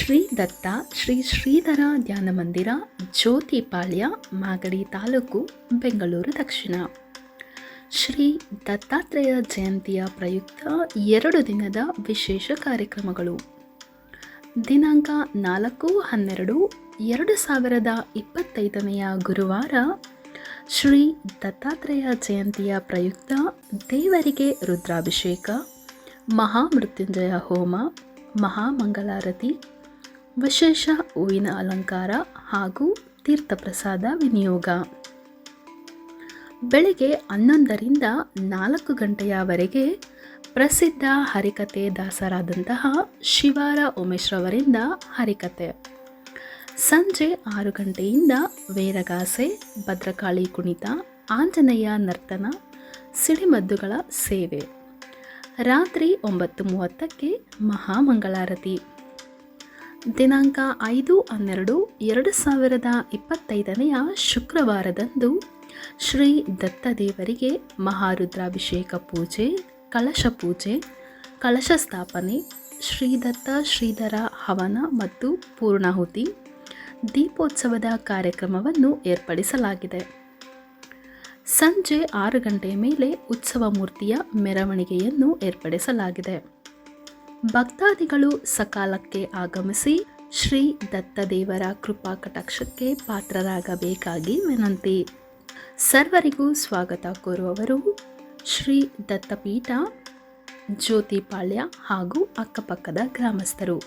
ಶ್ರೀ ದತ್ತ, ಶ್ರೀ ಶ್ರೀಧರ ಧ್ಯಾನ ಮಂದಿರ ಜ್ಯೋತಿಪಾಳ್ಯ ಮಾಗಡಿ ತಾಲೂಕು, ಬೆಂಗಳೂರು ದಕ್ಷಿಣ. ಶ್ರೀ ದತ್ತಾತ್ರೇಯ ಜಯಂತಿಯ ಪ್ರಯುಕ್ತ ಎರಡು ದಿನದ ವಿಶೇಷ ಕಾರ್ಯಕ್ರಮಗಳು. ದಿನಾಂಕ ನಾಲ್ಕು ಹನ್ನೆರಡು ಎರಡು ಸಾವಿರದ ಇಪ್ಪತ್ತೈದನೆಯ ಗುರುವಾರ ಶ್ರೀ ದತ್ತಾತ್ರೇಯ ಜಯಂತಿಯ ಪ್ರಯುಕ್ತ ದೇವರಿಗೆ ರುದ್ರಾಭಿಷೇಕ, ಮಹಾಮೃತ್ಯುಂಜಯ ಹೋಮ, ಮಹಾಮಂಗಳಾರತಿ ವಿಶೇಷ ಹೂವಿನ ಅಲಂಕಾರ ಹಾಗೂ ತೀರ್ಥಪ್ರಸಾದ ವಿನಿಯೋಗ. ಬೆಳಗ್ಗೆ ಹನ್ನೊಂದರಿಂದ ನಾಲ್ಕು ಗಂಟೆಯವರೆಗೆ ಪ್ರಸಿದ್ಧ ಹರಿಕತೆ ದಾಸರಾದಂತಹ ಶಿವಾರ ಉಮೇಶ್ರವರಿಂದ ಹರಿಕತೆ ಸಂಜೆ ಆರು ಗಂಟೆಯಿಂದ ವೇರಗಾಸೆ, ಭದ್ರಕಾಳಿ ಕುಣಿತ, ಆಂಜನೇಯ ನರ್ತನ, ಸಿಡಿಮದ್ದುಗಳ ಸೇವೆ. ರಾತ್ರಿ ಒಂಬತ್ತು ಮೂವತ್ತಕ್ಕೆ ಮಹಾಮಂಗಳಾರತಿ. ದಿನಾಂಕ ಐದು ಹನ್ನೆರಡು ಎರಡು ಸಾವಿರದ ಇಪ್ಪತ್ತೈದನೆಯ ಶುಕ್ರವಾರದಂದು ಶ್ರೀ ದತ್ತದೇವರಿಗೆ ಮಹಾರುದ್ರಾಭಿಷೇಕ ಪೂಜೆ ಕಳಶ ಪೂಜೆ ಕಳಶ ಸ್ಥಾಪನೆ, ಶ್ರೀದತ್ತ ಶ್ರೀಧರ ಹವನ ಮತ್ತು ಪೂರ್ಣಾಹುತಿ, ದೀಪೋತ್ಸವದ ಕಾರ್ಯಕ್ರಮವನ್ನು ಏರ್ಪಡಿಸಲಾಗಿದೆ. ಸಂಜೆ ಆರು ಗಂಟೆಯ ಮೇಲೆ ಉತ್ಸವ ಮೂರ್ತಿಯ ಮೆರವಣಿಗೆಯನ್ನು ಏರ್ಪಡಿಸಲಾಗಿದೆ. ಭಕ್ತಾದಿಗಳು ಸಕಾಲಕ್ಕೆ ಆಗಮಿಸಿ ಶ್ರೀ ದತ್ತದೇವರ ಕೃಪಾ ಕಟಾಕ್ಷಕ್ಕೆ ಪಾತ್ರರಾಗಬೇಕಾಗಿ ವಿನಂತಿ. ಸರ್ವರಿಗೂ ಸ್ವಾಗತ ಕೋರುವವರು. ಶ್ರೀ ದತ್ತಪೀಠ, ಜ್ಯೋತಿಪಾಳ್ಯ ಹಾಗೂ ಅಕ್ಕಪಕ್ಕದ ಗ್ರಾಮಸ್ಥರು.